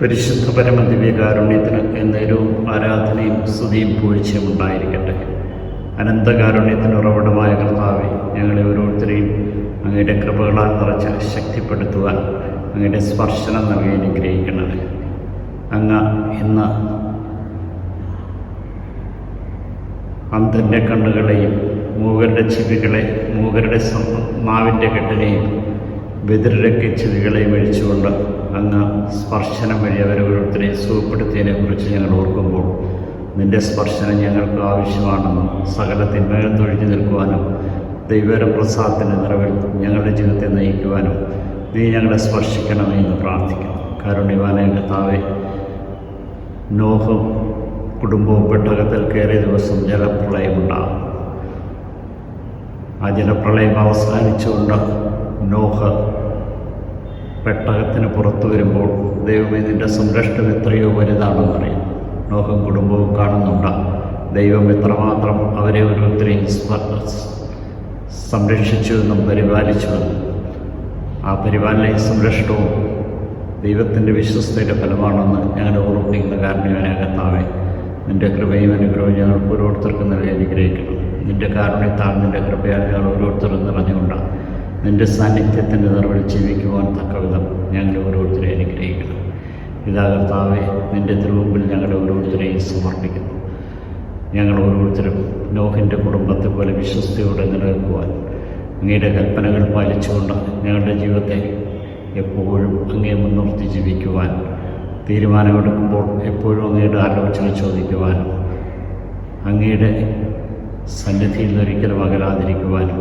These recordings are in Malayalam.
പരിശുദ്ധ പരമദിവ്യകാരുണ്യത്തിന് എന്നേരവും ആരാധനയും സ്തുതിയും പൂഴ്ചയും ഉണ്ടായിരിക്കട്ടെ. അനന്തകാരുണ്യത്തിന് ഉറവിടമായ കർത്താവെ ഞങ്ങളെ ഓരോരുത്തരെയും അങ്ങയുടെ കൃപകളാൽ നിറച്ച് ശക്തിപ്പെടുത്തുവാൻ അങ്ങയുടെ സ്പർശനം നൽകി അനുഗ്രഹിക്കണമേ. അങ്ങ് ഇന്ന് അന്ധന്റെ കണ്ണുകളെയും മൂകരുടെ ചെവികളെ മൂകരുടെ നാവിന്റെ കെട്ടിനെയും ബദിരരൊക്കെ ചെവികളെയും മേടിച്ചുകൊണ്ട് അങ്ങ് സ്പർശനം വഴി അവരെ സുഖപ്പെടുത്തിയതിനെ കുറിച്ച് ഞങ്ങൾ ഓർക്കുമ്പോൾ നിന്റെ സ്പർശനം ഞങ്ങൾക്ക് ആവശ്യമാണെന്നും സകല തിന്മകൾ തൊഴിഞ്ഞു നിൽക്കുവാനും ദൈവര പ്രസാദത്തിന്റെ നിറവിൽ ഞങ്ങളുടെ ജീവിതത്തെ നയിക്കുവാനും നീ ഞങ്ങളെ സ്പർശിക്കണമേ എന്ന് പ്രാർത്ഥിക്കുന്നു. കാരുണ്യവാനെ താവെ നോഹം കുടുംബവും പെട്ടകത്തിൽ കയറിയ ദിവസം ജലപ്രളയമുണ്ടാകും. ആ ജലപ്രളയം അവസാനിച്ചുകൊണ്ട് നോഹ പെട്ടകത്തിന് പുറത്തു വരുമ്പോൾ ദൈവമേ ഇതിന്റെ സംരക്ഷണം എത്രയോ വലുതാണെന്നറിയാം. നോഹം കുടുംബവും കാണുന്നുണ്ട്. ദൈവം എത്രമാത്രം അവരെ ഓരോരുത്തരെയും സംരക്ഷിച്ചുവെന്നും പരിപാലിച്ചുവെന്നും ആ പരിപാലനയും സംരക്ഷണവും ദൈവത്തിന്റെ വിശ്വസ്തയുടെ ഫലമാണെന്ന് ഞങ്ങൾ ഓർമ്മിപ്പിക്കുന്ന കാരണവനാകത്താവേ നിന്റെ കൃപയും അനുഗ്രഹവും ഞങ്ങൾ ഓരോരുത്തർക്കും നൽകി അനുഗ്രഹിക്കണം. നിന്റെ കാരുണ്യത്താൽ നിന്റെ കൃപയാൽ ഞങ്ങൾ ഓരോരുത്തരും നിറഞ്ഞുകൊണ്ട് നിന്റെ സാന്നിധ്യത്തിന്റെ നിറവിൽ ജീവിക്കുവാൻ തക്കവിധം ഞങ്ങൾ ഓരോരുത്തരെ അനുഗ്രഹിക്കണം. പിതാകർത്താവെ നിന്റെ തിരുമുമ്പിൽ ഞങ്ങൾ ഓരോരുത്തരെയും സമർപ്പിക്കുന്നു. ഞങ്ങൾ ഓരോരുത്തരും നോഹിന്റെ കുടുംബത്തെ പോലെ വിശ്വസ്തയോടെ നിലനിൽക്കുവാൻ അങ്ങയുടെ കൽപ്പനകൾ പാലിച്ചുകൊണ്ട് ഞങ്ങളുടെ ജീവിതത്തെ എപ്പോഴും അങ്ങേ മുൻനിർത്തി ജീവിക്കുവാൻ തീരുമാനമെടുക്കുമ്പോൾ എപ്പോഴും അങ്ങയുടെ ആലോചന ചോദിക്കുവാനും അങ്ങയുടെ സന്നിധിയിൽ ഒരിക്കലും അകലാതിരിക്കുവാനും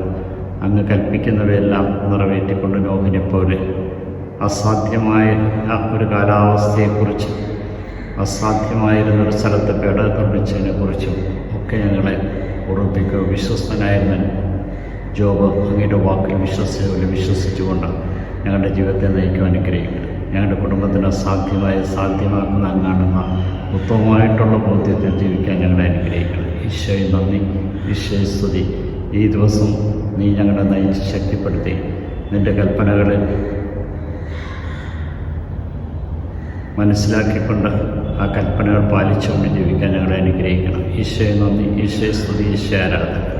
അങ്ങ് കൽപ്പിക്കുന്നവയെല്ലാം നിറവേറ്റിക്കൊണ്ട് നോഹിനെ പോലെ അസാധ്യമായ ഒരു കാലാവസ്ഥയെക്കുറിച്ച് അസാധ്യമായിരുന്ന ഒരു സ്ഥലത്ത് പേട നിർമ്മിച്ചതിനെക്കുറിച്ചും ഒക്കെ ഞങ്ങളെ ഓർമ്മിപ്പിക്കുക വിശ്വസ്തനായിരുന്ന ജോബ് അങ്ങയുടെ വാക്കിൽ വിശ്വസിച്ചുകൊണ്ട് വിശ്വസിച്ചുകൊണ്ട് ഞങ്ങളുടെ ജീവിതത്തെ നയിക്കുവാൻ അനുഗ്രഹിക്കുക ഞങ്ങളുടെ കുടുംബത്തിന് അസാധ്യമായ സാധ്യമാക്കുന്ന അങ്ങാണെന്ന ഉത്തമമായിട്ടുള്ള ബോധ്യത്തിൽ ജീവിക്കാൻ ഞങ്ങളെ അനുഗ്രഹിക്കണം ഈശോയെ നന്ദി ഈശോയെ സ്തുതി. ഈ ദിവസം നീ ഞങ്ങളെ നയിച്ച് ശക്തിപ്പെടുത്തി. നിന്റെ കൽപ്പനകളിൽ മനസ്സിലാക്കിക്കൊണ്ട് ആ കൽപ്പനകൾ പാലിച്ചുകൊണ്ട് ജീവിക്കാൻ ഞങ്ങളെ അനുഗ്രഹിക്കണം. ഈശോയെ നന്ദി. ഈശോയെ സ്തുതി. ഈശോ ആരാധന.